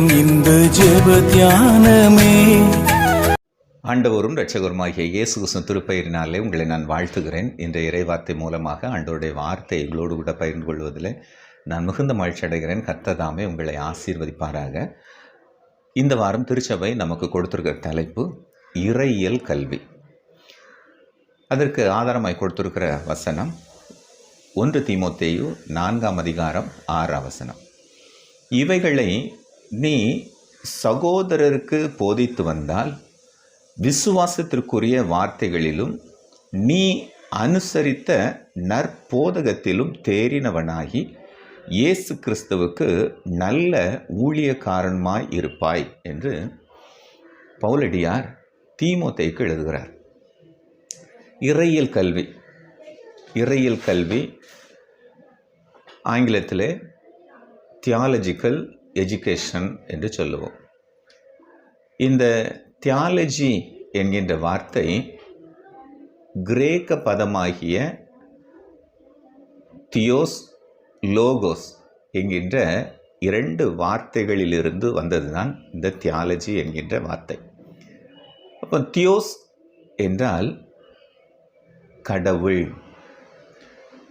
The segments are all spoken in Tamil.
நேரம் இந்த ஜெப தியானமே. ஆண்டவரும் இரட்சகருமாகிய இயேசு கிருஷ்ண திருப்பெயரினாலே உங்களை நான் வாழ்த்துகிறேன். இந்த இறைவார்த்தை மூலமாக ஆண்டோருடைய வார்த்தை எங்களோடு கூட பகிர்ந்து கொள்வதில் நான் மிகுந்த மகிழ்ச்சி அடைகிறேன். கர்த்ததாமே உங்களை ஆசீர்வதிப்பாராக. இந்த வாரம் திருச்சபை நமக்கு கொடுத்திருக்கிற தலைப்பு இறையியல் கல்வி. அதற்கு ஆதாரமாய் கொடுத்திருக்கிற வசனம் ஒன்று தீமோத்தேயு நான்காம் அதிகாரம் ஆறாம் வசனம். இவைகளை நீ சகோதரருக்கு போதித்து வந்தால் விசுவாசத்திற்குரிய வார்த்தைகளிலும் நீ அனுசரித்த நற்போதகத்திலும் தேறினவனாகி இயேசு கிறிஸ்துவுக்கு நல்ல ஊழியக்காரன்மாய் இருப்பாய் என்று பவுலடியார் தீமோத்தைக்கு எழுதுகிறார். இறையியல் கல்வி இறையியல் கல்வி ஆங்கிலத்தில் தியாலஜிக்கல் எஜுகேஷன் என்று சொல்லுவோம். இந்த தியாலஜி என்கின்ற வார்த்தை கிரேக்க பதமாகிய தியோஸ் லோகோஸ் என்கின்ற இரண்டு வார்த்தைகளிலிருந்து வந்ததுதான் இந்த தியாலஜி என்கின்ற வார்த்தை. அப்போ தியோஸ் என்றால் கடவுள்.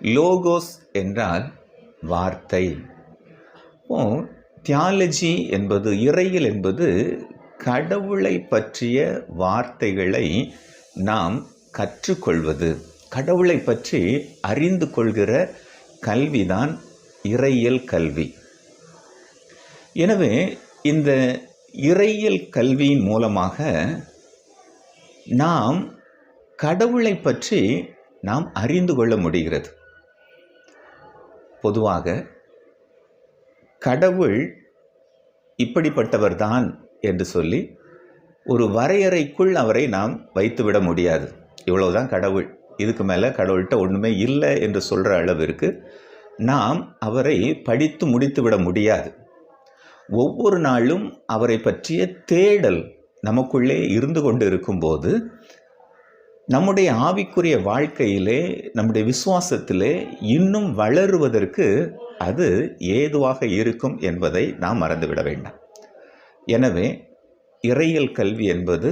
லோகோஸ் என்றால் வார்த்தை. தியாலஜி என்பது இறையில் என்பது கடவுளை பற்றிய வார்த்தைகளை நாம் கற்றுக்கொள்வது. கடவுளை பற்றி அறிந்து கொள்கிற கல்விதான் இறையியல் கல்வி. எனவே இந்த இறையியல் கல்வியின் மூலமாக நாம் கடவுளை பற்றி நாம் அறிந்து கொள்ள முடிகிறது. பொதுவாக கடவுள் இப்படிப்பட்டவர்தான் என்று சொல்லி ஒரு வரையறைக்குள் அவரை நாம் வைத்துவிட முடியாது. இவ்வளவுதான் கடவுள். இதுக்கு மேலே கடவுள்கிட்ட ஒன்றுமே இல்லை என்று சொல்கிற அளவிற்கு நாம் அவரை படித்து முடித்து விட முடியாது. ஒவ்வொரு நாளும் அவரை பற்றிய தேடல் நமக்குள்ளே இருந்து கொண்டு இருக்கும்போது நம்முடைய ஆவிக்குரிய வாழ்க்கையிலே நம்முடைய விசுவாசத்திலே இன்னும் வளருவதற்கு அது ஏதுவாக இருக்கும் என்பதை நாம் மறந்துவிட வேண்டாம். எனவே இறையியல் கல்வி என்பது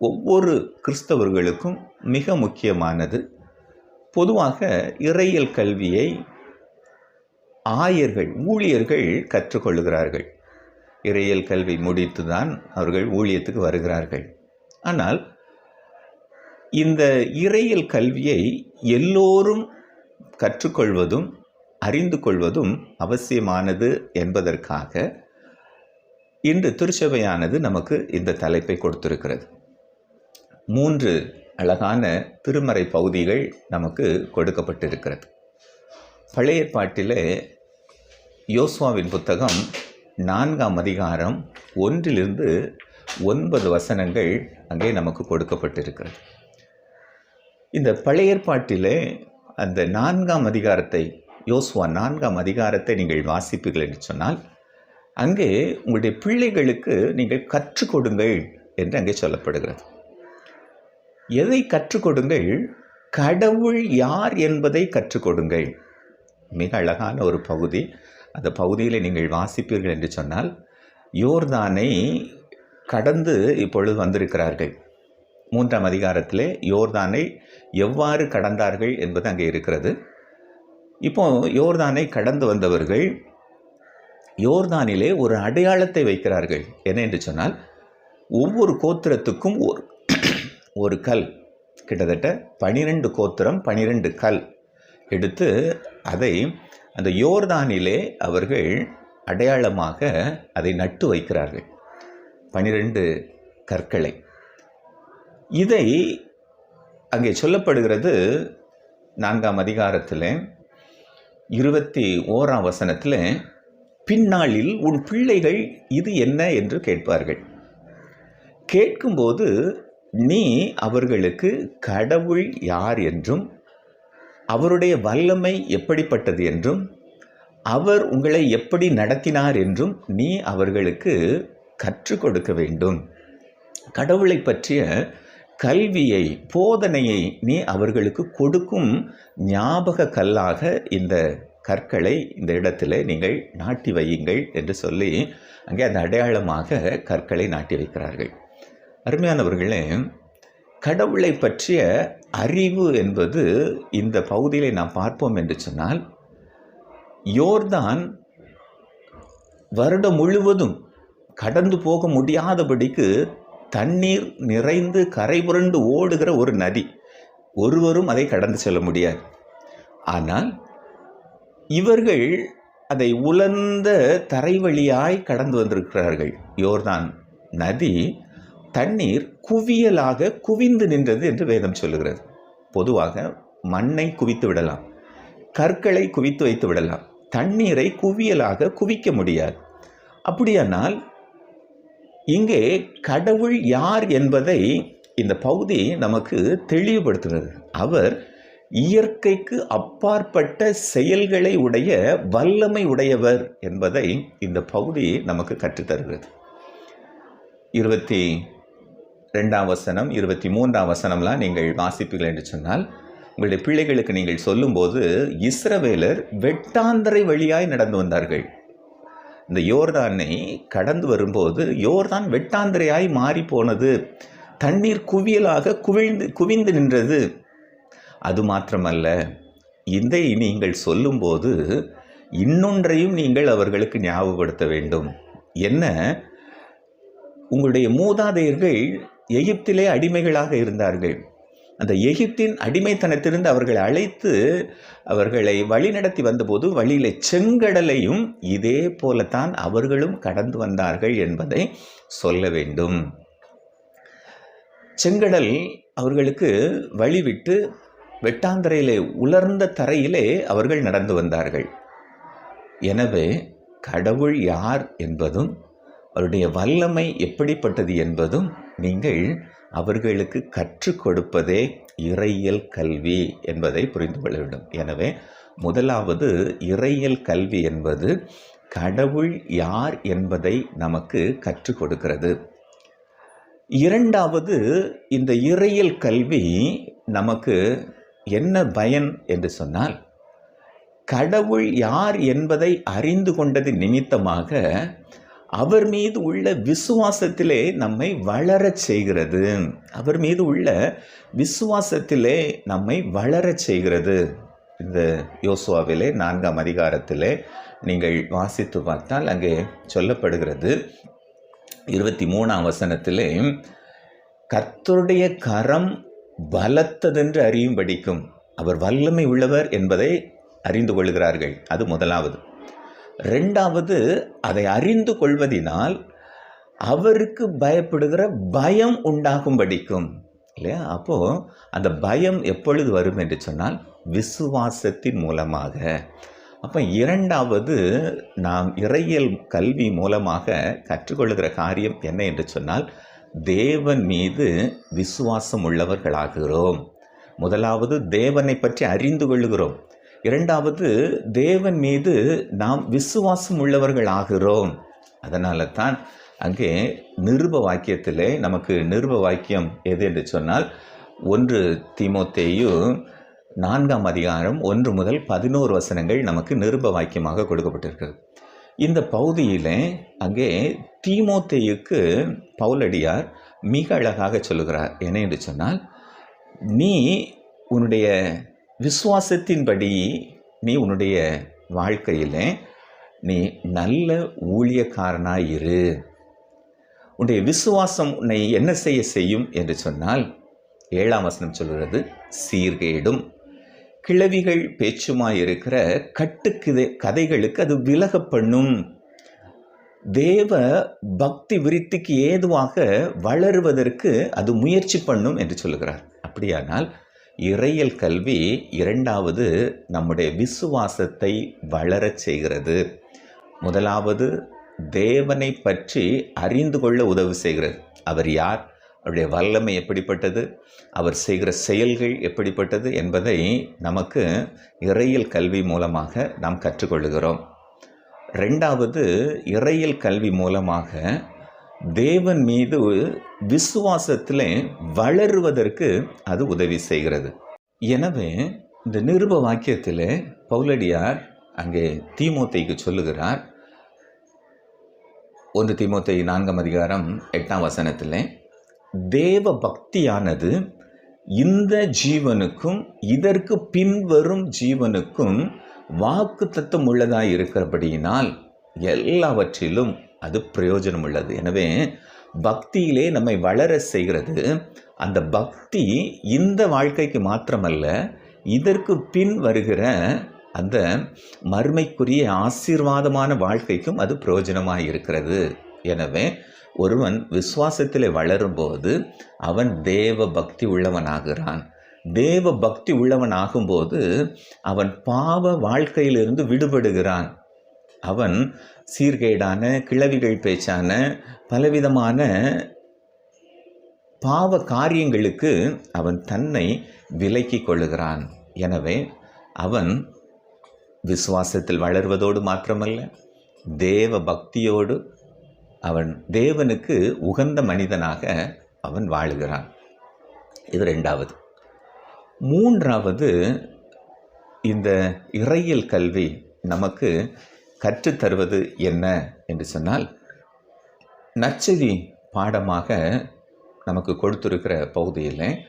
ஒவ்வொரு கிறிஸ்தவர்களுக்கும் மிக முக்கியமானது. பொதுவாக இறையியல் கல்வியை ஆயர்கள் ஊழியர்கள் கற்றுக்கொள்கிறார்கள். இறையியல் கல்வி முடித்து தான் அவர்கள் ஊழியத்துக்கு வருகிறார்கள். ஆனால் இந்த இறையியல் கல்வியை எல்லோரும் கற்றுக்கொள்வதும் அறிந்து கொள்வதும் அவசியமானது என்பதற்காக இன்று திருச்சபையானது நமக்கு இந்த தலைப்பை கொடுத்திருக்கிறது. மூன்று அழகான திருமறை பகுதிகள் நமக்கு கொடுக்கப்பட்டிருக்கிறது. பழைய பாட்டிலே யோசுவாவின் புத்தகம் நான்காம் அதிகாரம் ஒன்றிலிருந்து ஒன்பது வசனங்கள் அங்கே நமக்கு கொடுக்கப்பட்டிருக்கிறது. இந்த பழைய ஏற்பாட்டிலே அந்த நான்காம் அதிகாரத்தை யோசுவா நான்காம் அதிகாரத்தை நீங்கள் வாசிப்பீர்கள் என்று சொன்னால் அங்கே உங்களுடைய பிள்ளைகளுக்கு நீங்கள் கற்றுக் கொடுங்கள் என்று அங்கே சொல்லப்படுகிறது. எதை கற்றுக் கொடுங்கள்? கடவுள் யார் என்பதை கற்றுக் கொடுங்கள். மிக அழகான ஒரு பகுதி. அந்த பகுதியில் நீங்கள் வாசிப்பீர்கள் என்று சொன்னால் யோர்தானை கடந்து இப்பொழுது வந்திருக்கிறார்கள். மூன்றாம் அதிகாரத்திலே யோர்தானை எவ்வாறு கடந்தார்கள் என்பது அங்கே இருக்கிறது. இப்போ யோர்தானை கடந்து வந்தவர்கள் யோர்தானிலே ஒரு அடையாளத்தை வைக்கிறார்கள். என்ன என்று சொன்னால் ஒவ்வொரு கோத்திரத்துக்கும் ஒரு ஒரு கல். கிட்டத்தட்ட பனிரெண்டு கோத்திரம் பனிரெண்டு கல். எடுத்து அதை அந்த யோர்தானிலே அவர்கள் அடையாளமாக அதை நட்டு வைக்கிறார்கள். பனிரெண்டு கற்களை. இதை அங்கே சொல்லப்படுகிறது நான்காம் அதிகாரத்தில் இருபத்தி ஓராம் வசனத்தில் பின்னாளில் உன் பிள்ளைகள் இது என்ன என்று கேட்பார்கள். கேட்கும்போது நீ அவர்களுக்கு கடவுள் யார் என்றும் அவருடைய வல்லமை எப்படிப்பட்டது என்றும் அவர் உங்களை எப்படி நடத்தினார் என்றும் நீ அவர்களுக்கு கற்றுக் கொடுக்க வேண்டும். கடவுளை பற்றிய கல்வியை போதனையை நீ அவர்களுக்கு கொடுக்கும் ஞாபக கல்லாக இந்த கற்களை இந்த இடத்துல நீங்கள் நாட்டி வையுங்கள் என்று சொல்லி அங்கே அந்த அடையாளமாக கற்களை நாட்டி வைக்கிறார்கள். அருமையானவர்களே கடவுளை பற்றிய அறிவு என்பது இந்த பகுதியிலே நாம் பார்ப்போம் என்று சொன்னால் யோர்தான் வருடம் முழுவதும் கடந்து போக முடியாதபடிக்கு தண்ணீர் நிறைந்து கரை புரண்டு ஓடுகிற ஒரு நதி. ஒருவரும் அதை கடந்து செல்ல முடியாது. ஆனால் இவர்கள் அதை உலர்ந்த தரை வழியாய் கடந்து வந்திருக்கிறார்கள். யோர்தான் நதி தண்ணீர் குவியலாக குவிந்து நின்றது என்று வேதம் சொல்லுகிறது. பொதுவாக மண்ணை குவித்து விடலாம் கற்களை குவித்து வைத்து விடலாம் தண்ணீரை குவியலாக குவிக்க முடியாது. அப்படியானால் இங்கே கடவுள் யார் என்பதை இந்த பகுதி நமக்கு தெளிவுபடுத்துகிறது. அவர் இயற்கைக்கு அப்பாற்பட்ட செயல்களை உடைய வல்லமை உடையவர் என்பதை இந்த பகுதி நமக்கு கற்றுத்தருகிறது. இருபத்தி ரெண்டாம் வசனம் இருபத்தி மூன்றாம் வசனம்லாம் நீங்கள் வாசிப்பீர்கள் என்று சொன்னால் உங்களுடைய பிள்ளைகளுக்கு நீங்கள் சொல்லும்போது இஸ்ரவேலர் வெட்டாந்தரை வழியாய் நடந்து வந்தார்கள். இந்த யோர்தானை கடந்து வரும்போது யோர்தான் வெட்டாந்திரையாய் மாறி போனது தண்ணீர் குவியலாக குவிழ்ந்து குவிந்து நின்றது. அது மாத்திரமல்ல. இதை நீங்கள் சொல்லும்போது இன்னொன்றையும் நீங்கள் அவர்களுக்கு ஞாபகப்படுத்த வேண்டும். என்ன? உங்களுடைய மூதாதையர்கள் எகிப்திலே அடிமைகளாக இருந்தார்கள். அந்த எகிப்தின் அடிமைத்தனத்திலிருந்து அவர்களை அழைத்து அவர்களை வழிநடத்தி வந்தபோது வழியிலே செங்கடலையும் இதே போலத்தான் அவர்களும் கடந்து வந்தார்கள் என்பதை சொல்ல வேண்டும். செங்கடல் அவர்களுக்கு வழிவிட்டு வெட்டாந்தரையிலே உலர்ந்த தரையிலே அவர்கள் நடந்து வந்தார்கள். எனவே கடவுள் யார் என்பதும் அவருடைய வல்லமை எப்படிப்பட்டது என்பதும் நீங்கள் அவர்களுக்கு கற்றுக் கொடுப்பதே இறையியல் கல்வி என்பதை புரிந்து கொள்ள வேண்டும். எனவே முதலாவது இறையியல் கல்வி என்பது கடவுள் யார் என்பதை நமக்கு கற்றுக் கொடுக்கிறது. இரண்டாவது இந்த இறையியல் கல்வி நமக்கு என்ன பயன் என்று சொன்னால் கடவுள் யார் என்பதை அறிந்து கொண்டது நிமித்தமாக அவர் மீது உள்ள விசுவாசத்திலே நம்மை வளரச் செய்கிறது. அவர் மீது உள்ள விசுவாசத்திலே நம்மை வளரச் செய்கிறது. இந்த யோசுவாவிலே நான்காம் அதிகாரத்திலே நீங்கள் வாசித்து பார்த்தால் அங்கே சொல்லப்படுகிறது. இருபத்தி மூணாம் வசனத்திலே கர்த்தருடைய கரம் பலத்ததென்று அறியும்படிக்கும் அவர் வல்லமை உள்ளவர் என்பதை அறிந்து கொள்கிறார்கள். அது முதலாவது. ரெண்டாவது அதை அறிந்து கொள்வதினால் அவருக்கு பயப்படுகிற பயம் உண்டாகும் படிக்கும் இல்லையா? அப்போது அந்த பயம் எப்பொழுது வரும் என்று சொன்னால் விசுவாசத்தின் மூலமாக. அப்போ இரண்டாவது நாம் இறையியல் கல்வி மூலமாக கற்றுக்கொள்கிற காரியம் என்ன என்று சொன்னால் தேவன் மீது விசுவாசம் உள்ளவர்களாகிறோம் முதலாவது தேவனை பற்றி அறிந்து கொள்கிறோம் இரண்டாவது தேவன் மீது நாம் விசுவாசம் உள்ளவர்கள் ஆகிறோம் அதனால தான் அங்கே நிருப வாக்கியத்திலே நமக்கு நிருப வாக்கியம் எது என்று சொன்னால் ஒன்று திமுத்தையும் நான்காம் அதிகாரம் ஒன்று முதல் பதினோரு வசனங்கள் நமக்கு நிருப வாக்கியமாக கொடுக்கப்பட்டிருக்கிறது. இந்த பகுதியில் அங்கே தீமோத்தேயுக்கு பவுலடியார் மிக அழகாக சொல்லுகிறார். என்ன என்று சொன்னால் நீ உன்னுடைய விசுவாசத்தின்படி நீ உன்னுடைய வாழ்க்கையில் நீ நல்ல ஊழியக்காரனாக இரு. உன்னுடைய விசுவாசம் உன்னை என்ன செய்ய செய்யும்? என்று சொன்னால் ஏழாம் வசனம் சொல்கிறது சீர்கேடும். கிழவிகள் பேச்சுமாய் இருக்கிற கட்டுக்கிதை கதைகளுக்கு அது விலக பண்ணும் தேவ பக்தி விருத்திக்கு ஏதுவாக வளருவதற்கு அது முயற்சி பண்ணும் என்று சொல்லுகிறார். அப்படியானால் இறையல் கல்வி இரண்டாவது நம்முடைய விசுவாசத்தை வளரச் செய்கிறது. முதலாவது தேவனை பற்றி அறிந்து கொள்ள உதவி செய்கிறது. அவர் யார்? அவருடைய வல்லமை எப்படிப்பட்டது? அவர் செய்கிற செயல்கள் எப்படிப்பட்டது என்பதை நமக்கு இறையில் கல்வி மூலமாக நாம் கற்றுக்கொள்கிறோம். ரெண்டாவது இறையில் கல்வி மூலமாக தேவன் மீது விசுவாசத்தில் வளருவதற்கு அது உதவி செய்கிறது. எனவே இந்த நிருப வாக்கியத்தில் பௌலடியார் அங்கே தீமோத்தைக்கு சொல்லுகிறார். ஒன்று தீமோத்தை நான்காம் அதிகாரம் எட்டாம் வசனத்தில் தேவ பக்தியானது இந்த ஜீவனுக்கும் இதற்கு பின்வரும் ஜீவனுக்கும் வாக்கு தத்துவம் உள்ளதாக இருக்கிறபடியினால் எல்லாவற்றிலும் அது பிரயோஜனம் உள்ளது. எனவே பக்தியிலே நம்மை வளர செய்கிறது. அந்த பக்தி இந்த வாழ்க்கைக்கு மாத்திரமல்ல இதற்கு பின் வருகிற அந்த மர்மைக்குரிய ஆசீர்வாதமான வாழ்க்கைக்கும் அது பிரயோஜனமாக இருக்கிறது. எனவே ஒருவன் விசுவாசத்தில் வளரும்போது அவன் தேவ பக்தி உள்ளவனாகிறான். தேவ பக்தி உள்ளவன் ஆகும்போது அவன் பாவ வாழ்க்கையிலிருந்து விடுபடுகிறான். அவன் சீர்கேடான கிளவிகள் பேச்சான பலவிதமான பாவ காரியங்களுக்கு அவன் தன்னை விலக்கி கொள்ளுகிறான். எனவே அவன் விசுவாசத்தில் வளர்வதோடு மாத்திரமல்ல தேவ பக்தியோடு அவன் தேவனுக்கு உகந்த மனிதனாக அவன் வாழுகிறான். இது ரெண்டாவது. மூன்றாவது இந்த இறையியல் கல்வி நமக்கு கற்றுத்தருவது என்ன என்று சொன்னால் நச்சதி பாடமாக நமக்கு கொடுத்துருக்கிற பகுதியில்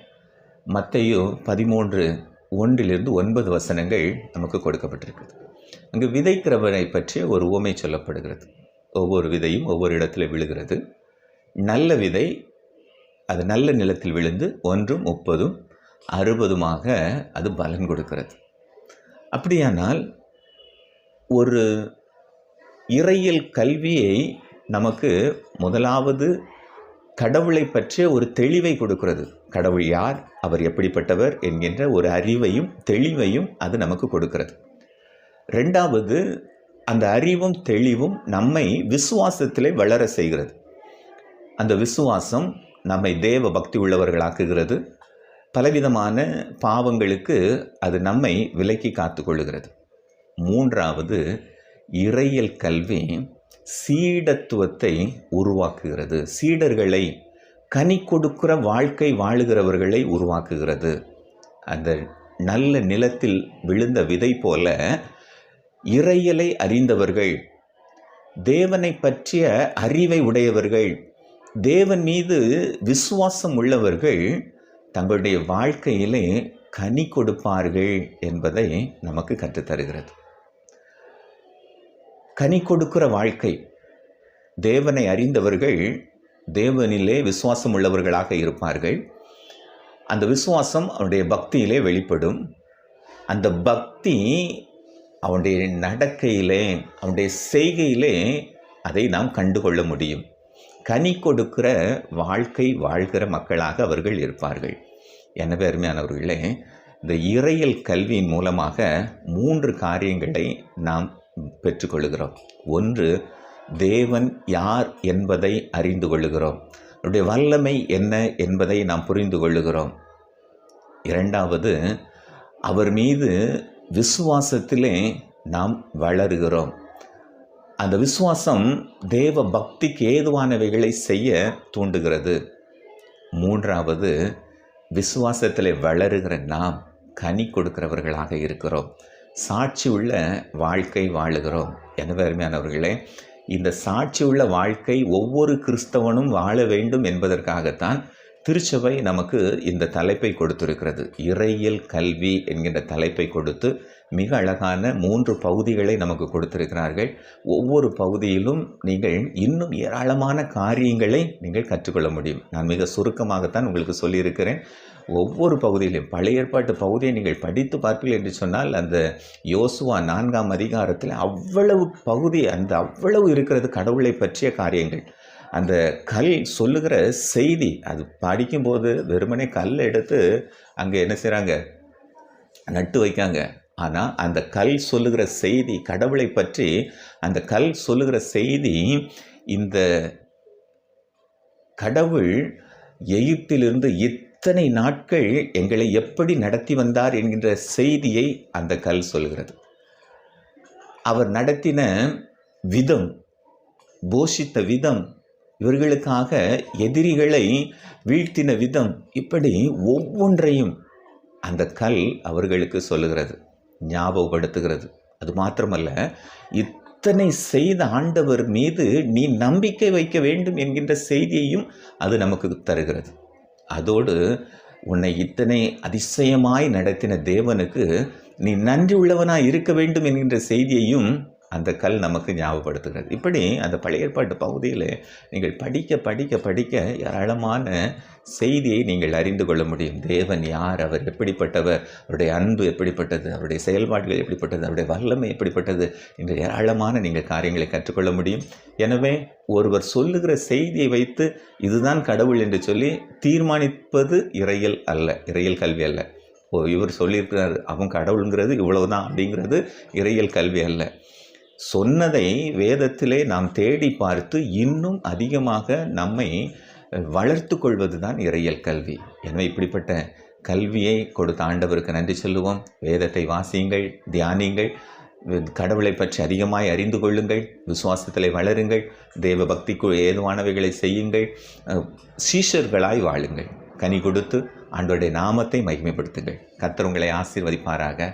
மத்தையோ பதிமூன்று ஒன்றிலிருந்து ஒன்பது வசனங்கள் நமக்கு கொடுக்கப்பட்டிருக்கிறது. அங்கு விதைக்கிறவனை பற்றிய ஒரு உவமை சொல்லப்படுகிறது. ஒவ்வொரு விதையும் ஒவ்வொரு இடத்துல விழுகிறது. நல்ல விதை அது நல்ல நிலத்தில் விழுந்து ஒன்றும் முப்பதும் அறுபதுமாக அது பலன் கொடுக்கிறது. அப்படியானால் ஒரு இறையியல் கல்வியை நமக்கு முதலாவது கடவுளை பற்றிய ஒரு தெளிவை கொடுக்கிறது. கடவுள் யார் அவர் எப்படிப்பட்டவர் என்கின்ற ஒரு அறிவையும் தெளிவையும் அது நமக்கு கொடுக்கிறது. ரெண்டாவது அந்த அறிவும் தெளிவும் நம்மை விசுவாசத்திலே வளர செய்கிறது. அந்த விசுவாசம் நம்மை தேவ பக்தி உள்ளவர்களாக்குகிறது. பலவிதமான பாவங்களுக்கு அது நம்மை விலக்கி காத்து கொள்ளுகிறது மூன்றாவது இறையல் கல்வி சீடத்துவத்தை உருவாக்குகிறது. சீடர்களை கனி கொடுக்கிற வாழ்க்கை வாழுகிறவர்களை உருவாக்குகிறது. அந்த நல்ல நிலத்தில் விழுந்த விதை போல இறையலை அறிந்தவர்கள் தேவனை பற்றிய அறிவை உடையவர்கள் தேவன் மீது விசுவாசம் உள்ளவர்கள் தங்களுடைய வாழ்க்கையிலே கனி கொடுப்பார்கள் என்பதை நமக்கு கற்றுத்தருகிறது. கனி கொடுக்கிற வாழ்க்கை தேவனை அறிந்தவர்கள் தேவனிலே விசுவாசம் உள்ளவர்களாக இருப்பார்கள். அந்த விசுவாசம் அவருடைய பக்தியிலே வெளிப்படும். அந்த பக்தி அவனுடைய நடக்கையிலே அவனுடைய செய்கையிலே அதை நாம் கண்டுகொள்ள முடியும். கனி கொடுக்கிற வாழ்க்கை வாழ்கிற மக்களாக அவர்கள் இருப்பார்கள். எனவே அருமையானவர்களே இந்த இறையல் கல்வியின் மூலமாக மூன்று காரியங்களை நாம் பெற்றுக்கொள்கிறோம். ஒன்று தேவன் யார் என்பதை அறிந்து கொள்ளுகிறோம். அவருடைய வல்லமை என்ன என்பதை நாம் புரிந்து கொள்ளுகிறோம். இரண்டாவது அவர் மீது விசுவாசத்திலே நாம் வளருகிறோம். அந்த விசுவாசம் தேவ பக்திக்கு ஏதுவானவைகளை செய்ய தூண்டுகிறது. மூன்றாவது விசுவாசத்தில் வளருகிற நாம் கனி கொடுக்கிறவர்களாக இருக்கிறோம். சாட்சி உள்ள வாழ்க்கை வாழுகிறோம். எனவே அருமையானவர்களே இந்த சாட்சி உள்ள வாழ்க்கை ஒவ்வொரு கிறிஸ்தவனும் வாழ வேண்டும் என்பதற்காகத்தான் திருச்சபை நமக்கு இந்த தலைப்பை கொடுத்திருக்கிறது. இறையியல் கல்வி என்கின்ற தலைப்பை கொடுத்து மிக அழகான மூன்று பகுதிகளை நமக்கு கொடுத்திருக்கிறார்கள். ஒவ்வொரு பகுதியிலும் நீங்கள் இன்னும் ஏராளமான காரியங்களை நீங்கள் கற்றுக்கொள்ள முடியும். நான் மிக சுருக்கமாகத்தான் உங்களுக்கு சொல்லியிருக்கிறேன். ஒவ்வொரு பகுதியிலும் பழைய ஏற்பாட்டு பகுதியை நீங்கள் படித்து பார்ப்பீர்கள் என்று சொன்னால் அந்த யோசுவா நான்காம் அதிகாரத்தில் அவ்வளவு பகுதி அந்த அவ்வளவு இருக்கிறது கடவுளை பற்றிய காரியங்கள். அந்த கல் சொல்லுகிற செய்தி அது படிக்கும்போது வெறுமனே கல் எடுத்து அங்கே என்ன செய்கிறாங்க நட்டு வைக்காங்க. ஆனால் அந்த கல் சொல்லுகிற செய்தி கடவுளை பற்றி அந்த கல் சொல்லுகிற செய்தி இந்த கடவுள் எகிப்திலிருந்து இத்தனை நாட்கள் எங்களை எப்படி நடத்தி வந்தார் என்கின்ற செய்தியை அந்த கல் சொல்கிறது அவர் நடத்தின விதம் போஷித்த விதம் இவர்களுக்காக எதிரிகளை வீழ்த்தின விதம் இப்படி ஒவ்வொன்றையும் அந்த கல் அவர்களுக்கு சொல்லுகிறது ஞாபகப்படுத்துகிறது. அது மாத்திரமல்ல இத்தனை செய்த ஆண்டவர் மீது நீ நம்பிக்கை வைக்க வேண்டும் என்கின்ற செய்தியையும் அது நமக்கு தருகிறது. அதோடு உன்னை இத்தனை அதிசயமாய் நடத்தின தேவனுக்கு நீ நன்றி உள்ளவனாய் இருக்க வேண்டும் என்கின்ற செய்தியையும் அந்த கல் நமக்கு ஞாபகப்படுத்துகிறது. இப்படி அந்த பழைய ஏற்பாட்டு பகுதியில் நீங்கள் படிக்க படிக்க படிக்க ஏராளமான செய்தியை நீங்கள் அறிந்து கொள்ள முடியும். தேவன் யார்? அவர் எப்படிப்பட்டவர்? அவருடைய அன்பு எப்படிப்பட்டது? அவருடைய செயல்பாடுகள் எப்படிப்பட்டது? அவருடைய வல்லமை எப்படிப்பட்டது? என்று ஏராளமான நீங்கள் காரியங்களை கற்றுக்கொள்ள முடியும். எனவே ஒருவர் சொல்லுகிற செய்தியை வைத்து இதுதான் கடவுள் என்று சொல்லி தீர்மானிப்பது இறையல் அல்ல இறையல் கல்வி அல்ல. ஓ இவர் சொல்லியிருக்கிறார் அவன் கடவுளுங்கிறது இவ்வளவுதான் அப்படிங்கிறது இறையல் கல்வி அல்ல. சொன்னதை வேதத்திலே நாம் தேடி பார்த்து இன்னும் அதிகமாக நம்மை வளர்த்து கொள்வது தான் இறையல் கல்வி. எனவே இப்படிப்பட்ட கல்வியை கொடுத்த ஆண்டவருக்கு நன்றி சொல்லுவோம். வேதத்தை வாசியுங்கள் தியானியுங்கள் கடவுளை பற்றி அதிகமாய் அறிந்து கொள்ளுங்கள் விசுவாசத்தில் வளருங்கள் தேவ பக்திக்கு ஏதுவானவைகளை செய்யுங்கள் சீஷர்களாய் வாழுங்கள். கனி கொடுத்து ஆண்டோடைய நாமத்தை மகிமைப்படுத்துங்கள். கத்தர் உங்களை ஆசீர்வதிப்பாராக.